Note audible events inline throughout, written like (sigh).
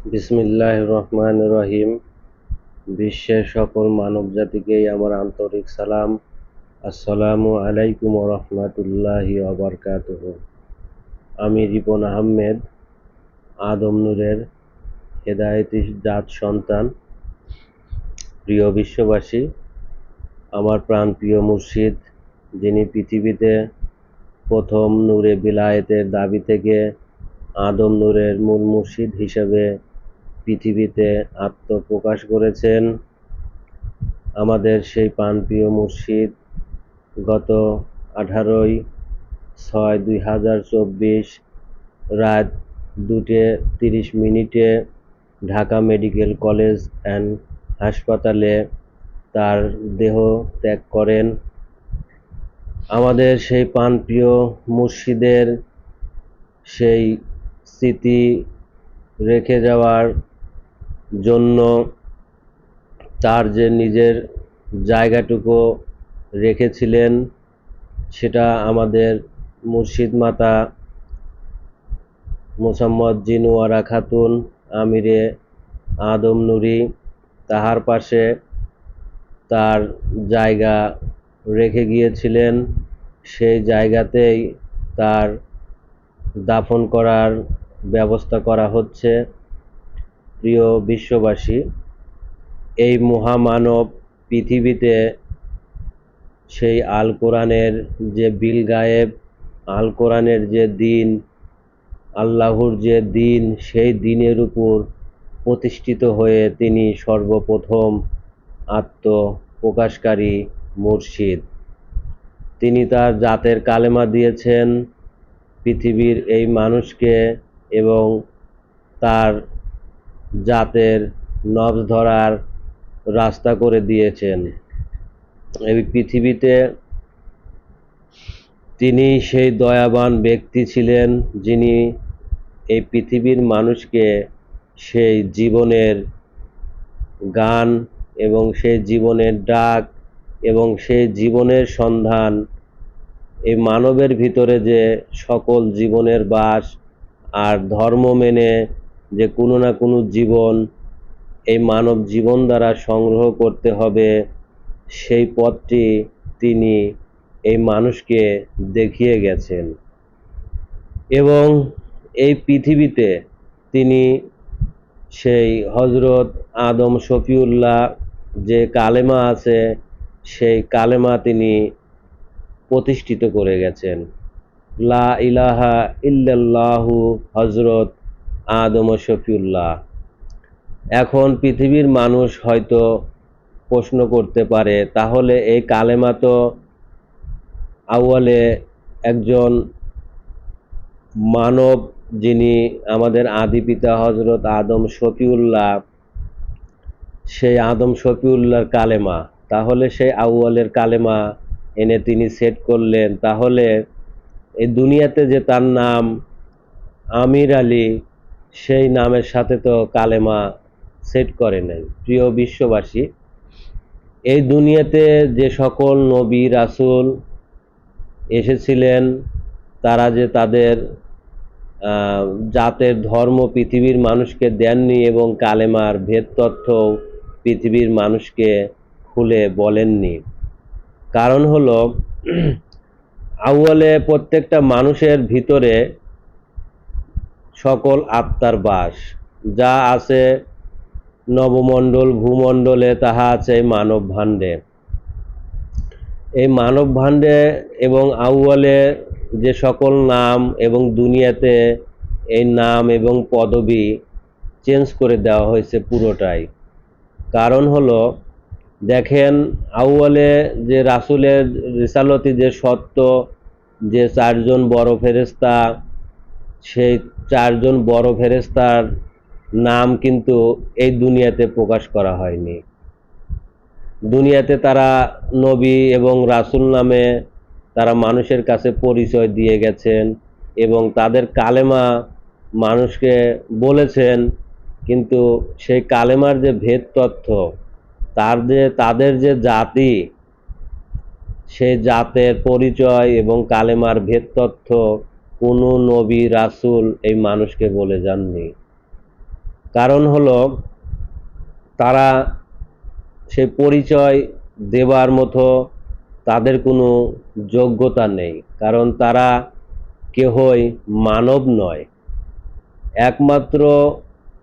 বিসমিল্লাহ রহমান রহিম। বিশ্বের সকল মানব জাতিকেই আমার আন্তরিক সালাম। আসসালামু আলাইকুম রহমতুল্লাহি আবরকাতুহ আমি রিপন আহমেদ, আদম নূরের হেদায়তি জাত সন্তান। প্রিয় বিশ্ববাসী, আমার প্রাণপ্রিয় মুর্শিদ, যিনি পৃথিবীতে প্রথম নূরে বিলায়েতের দাবি থেকে আদম নূরের মূল মুর্শিদ হিসেবে পৃথিবীতে আত্মপ্রকাশ করেছেন আমাদের সেই প্রাণপ্রিয় মুর্শিদ গত আঠারোই ছয় দুই হাজার চব্বিশ রাত দুটে তিরিশ মিনিটে ঢাকা মেডিকেল কলেজ অ্যান্ড হাসপাতালে তার দেহ ত্যাগ করেন। আমাদের সেই প্রাণপ্রিয় মুর্শিদের সেই স্মৃতি রেখে যাওয়ার জন্য তার যে নিজের জায়গাটুকু রেখেছিলেন, সেটা আমাদের মুর্শিদ মাতা মোসাম্মদ জিনুয়ারা খাতুন, আমিরে আদম নুরি, তাহার পাশে তার জায়গা রেখে গিয়েছিলেন। সেই জায়গাতেই তার দাফন করার ব্যবস্থা করা হচ্ছে। প্রিয় বিশ্ববাসী, এই মহামানব পৃথিবীতে সেই আল কোরআনের যে বিল গায়েব, আল কোরআনের যে দিন, আল্লাহর যে দিন, সেই দিনের উপর প্রতিষ্ঠিত হয়ে তিনি সর্বপ্রথম আত্মপ্রকাশকারী মুর্শিদ। তিনি তার জাতের কালেমা দিয়েছেন, পৃথিবীর এই মানুষকে এবং তার জাতের নবজ ধরার রাস্তা করে দিয়েছেন। এই পৃথিবীতে তিনি সেই দয়াবান ব্যক্তি ছিলেন যিনি এই পৃথিবীর মানুষকে সেই জীবনের গান এবং সেই জীবনের ডাক এবং সেই জীবনের সন্ধান, এই মানবের ভিতরে যে সকল জীবনের বাস আর ধর্ম মেনে যে কোনো না কোনো জীবন এই মানব জীবন দ্বারা সংগ্রহ করতে হবে, সেই পথটি তিনি এই মানুষকে দেখিয়ে গেছেন। এবং এই পৃথিবীতে তিনি সেই হজরত আদম শফিউল্লাহ যে কালেমা আছে, সেই কালেমা তিনি প্রতিষ্ঠিত করে গেছেন। লা ইলাহা ইল্লাল্লাহু হজরত আদম শফিউল্লাহ। এখন পৃথিবীর মানুষ হয়তো প্রশ্ন করতে পারে, তাহলে এই কালেমা তো আউয়ালে একজন মানব যিনি আমাদের আদি পিতা হজরত আদম শফিউল্লাহ, সেই আদম শফিউল্লাহর কালেমা। তাহলে সেই আউয়ালের কালেমা এনে তিনি সেট করলেন। তাহলে এই দুনিয়াতে যে তার নাম আমির আলী সেই নামের সাথে তো কালেমা সেট করে নাই। প্রিয় বিশ্ববাসী, এই দুনিয়াতে যে সকল নবী, রাসুল এসেছিলেন, তারা যে তাদের জাতের ধর্ম পৃথিবীর মানুষকে দেননি এবং কালেমার ভেদ তথ্য পৃথিবীর মানুষকে খুলে বলেননি। কারণ হলো, (clears throat) আউয়ালে প্রত্যেকটা মানুষের ভিতরে সকল আত্মার বাস। যা আছে নবমণ্ডল, ভূমণ্ডলে, তাহা আছে মানব ভাণ্ডে এই মানব ভাণ্ডে এবং আউয়ালে যে সকল নাম এবং দুনিয়াতে এই নাম এবং পদবি চেঞ্জ করে দেওয়া হয়েছে পুরোটাই। কারণ হলো, দেখেন আউয়ালে যে রাসুলের রিসালতি, যে সত্য, যে চারজন বড় ফেরেস্তা সেই চারজন বড় ফেরেস্তার নাম কিন্তু এই দুনিয়াতে প্রকাশ করা হয়নি। দুনিয়াতে তারা নবী এবং রাসুল নামে তারা মানুষের কাছে পরিচয় দিয়ে গেছেন এবং তাদের কালেমা মানুষকে বলেছেন, কিন্তু সেই কালেমার যে ভেদ তথ্য তার যে, তাদের যে জাতি সে জাতের পরিচয় এবং কালেমার ভেদ তথ্য কোনো নবী, রাসুল এই মানুষকে বলে যাননি। কারণ হলো, তারা সে পরিচয় দেবার মতো তাদের কোনো যোগ্যতা নেই। কারণ তারা কেহই মানব নয়। একমাত্র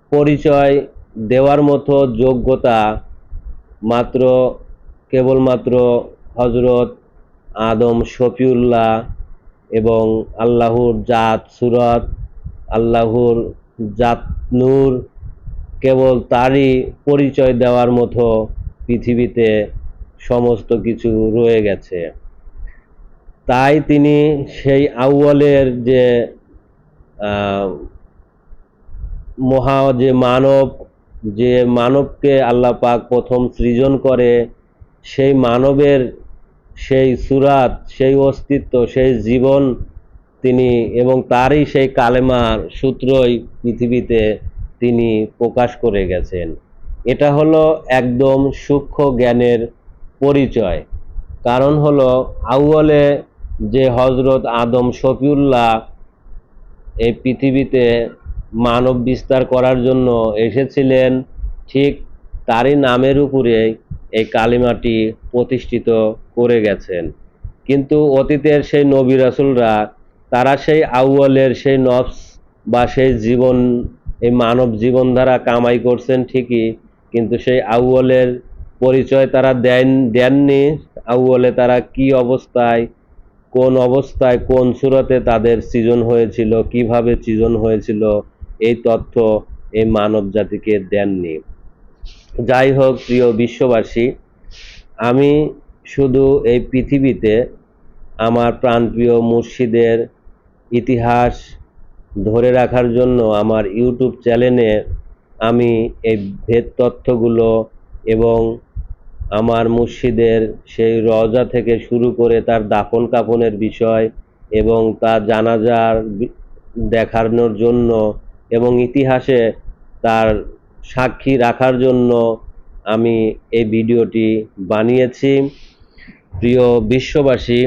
পরিচয় দেওয়ার মতো যোগ্যতা মাত্র কেবলমাত্র হজরত আদম শফিউল্লাহ এবং আল্লাহর জাত সুরত, আল্লাহর জাত নূর, কেবল তারই পরিচয় দেওয়ার মতো পৃথিবীতে সমস্ত কিছু রয়ে গেছে। তাই তিনি সেই আউ্বালের যে মহা যে মানব, যে মানবকে আল্লাহ পাক প্রথম সৃজন করে, সেই মানবের সেই সুরাত, সেই অস্তিত্ব, সেই জীবন তিনি এবং তারই সেই কালেমার সূত্রই পৃথিবীতে তিনি প্রকাশ করে গেছেন। এটা হলো একদম সূক্ষ্ম জ্ঞানের পরিচয়। কারণ হলো আউ্বলে যে হজরত আদম শফিউল্লাহ এই পৃথিবীতে মানব বিস্তার করার জন্য এসেছিলেন, ঠিক তারই নামের উপরে এই কালিমাটি প্রতিষ্ঠিত করে গেছেন। কিন্তু অতীতের সেই নবী রাসুলরা, তারা সেই আউ্বলের সেই নফস বা সেই জীবন, এই মানব জীবনধারা কামাই করছেন ঠিকই, কিন্তু সেই আউ্বলের পরিচয় তারা দেন, দেননি। আউ্বলে তারা কি অবস্থায়, কোন অবস্থায়, কোন সুরতে তাদের সৃজন হয়েছিল, কীভাবে সৃজন হয়েছিল, এই তথ্য এই মানব জাতিকে দেননি। যাই হোক প্রিয় বিশ্ববাসী, আমি শুধু এই পৃথিবীতে আমার প্রাণপ্রিয় মুর্শিদের ইতিহাস ধরে রাখার জন্য আমার ইউটিউব চ্যানেলে আমি এই ভেদ তথ্যগুলো এবং আমার মুর্শিদের সেই রজা থেকে শুরু করে তার দাফন কাফনের বিষয় এবং তার জানাজার দেখানোর জন্য এবং ইতিহাসে তার সাক্ষী রাখার জন্য আমি এই ভিডিওটি বানিয়েছি। প্রিয় বিশ্ববাসী,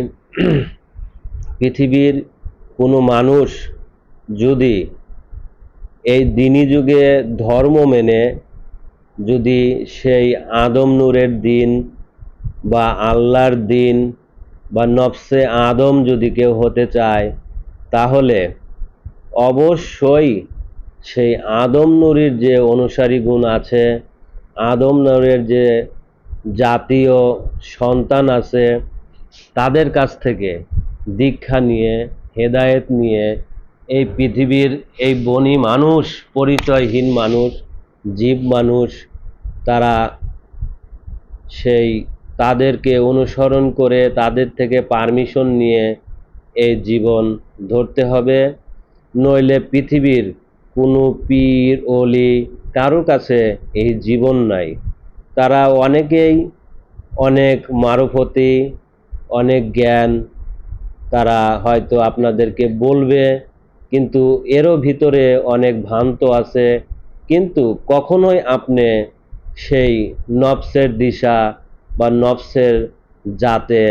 পৃথিবীর কোনো মানুষ যদি এই দিনী যুগে ধর্ম মেনে, যদি সেই আদম নূরের দিন বা আল্লাহর দিন বা নফসে আদম যদি কেউ হতে চায়, তাহলে অবশ্যই সেই আদম নুরির যে অনুসারী গুণ আছে, আদম নূরের যে জাতীয় সন্তান আছে, তাদের কাছ থেকে দীক্ষা নিয়ে, হেদায়েত নিয়ে এই পৃথিবীর এই বনি মানুষ, পরিচয়হীন মানুষ, জীব মানুষ, তারা সেই তাদেরকে অনুসরণ করে তাদের থেকে পারমিশন নিয়ে এই জীবন ধরতে হবে। নইলে পৃথিবীর কোনো পীর, অলি কারও কাছে এই জীবন নাই। তারা অনেকেই অনেক মারফতি, অনেক জ্ঞান। তারা হয়তো আপনাদেরকে বলবে, কিন্তু এরও ভিতরে অনেক ভ্রান্ত আছে। কিন্তু কখনোই আপনি সেই নফসের দিশা বা নফসের জাতে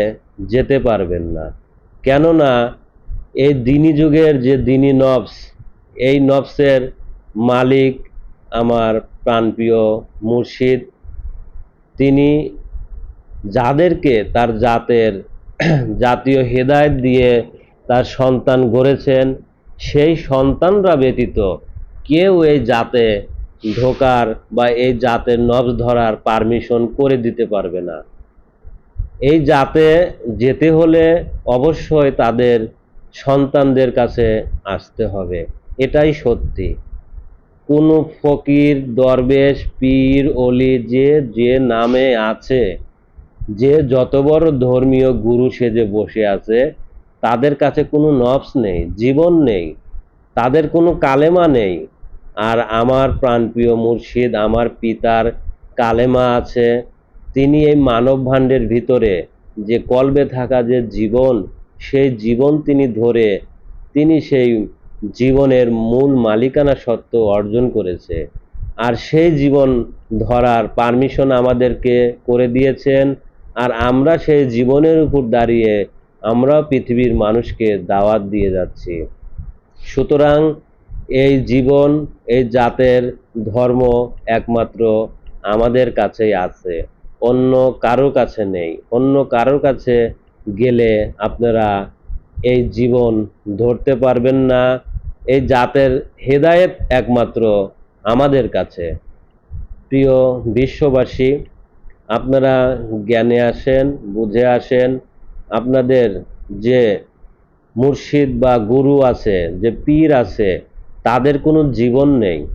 যেতে পারবেন না। কেননা এই দিনী যুগের যে দিনী নফস এই নফসের মালিক আমার প্রাণপ্রিয় মুর্শিদ। তিনি যাদেরকে তার জাতের জাতীয় হেদায়েত দিয়ে তার সন্তান গড়েছেন, সেই সন্তানরা ব্যতীত কেউ এই জাতে ঢোকার বা এই জাতের নবজ ধরার পারমিশন করে দিতে পারবে না। এই জাতে যেতে হলে অবশ্যই তাদের সন্তানদের কাছে আসতে হবে। এটাই সত্যি। কোনো ফকির, দরবেশ, পীর, অলি যে যে নামে আছে, যে যত বড় ধর্মীয় গুরু সেজে বসে আছে, তাদের কাছে কোনো নফস নেই, জীবন নেই, তাদের কোনো কালেমা নেই। আর আমার প্রাণপ্রিয় মুর্শিদ, আমার পিতার কালেমা আছে, তিনি এই মানব ভাণ্ডের ভিতরে যে কলবে থাকা যে জীবন, সেই জীবন তিনি ধরে, তিনি সেই জীবনের মূল মালিকানা সত্ত্ব অর্জন করেছে। আর সেই জীবন ধরার পারমিশন আমাদেরকে করে দিয়েছেন। আর আমরা সেই জীবনের উপর দাঁড়িয়ে আমরাও পৃথিবীর মানুষকে দাওয়াত দিয়ে যাচ্ছি। সুতরাং এই জীবন, এই জাতের ধর্ম একমাত্র আমাদের কাছেই আছে। অন্য কারোর কাছে নেই। অন্য কারোর কাছে গেলে আপনারা এই জীবন ধরতে পারবেন না। এই জাতের হেদায়েত একমাত্র আমাদের কাছে। প্রিয় বিশ্ববাসী, আপনারা জ্ঞানে আসেন, বুঝে আসেন, আপনাদের যে মুর্শিদ বা গুরু আছে, যে পীর আছে, তাদের কোনো জীবন নেই।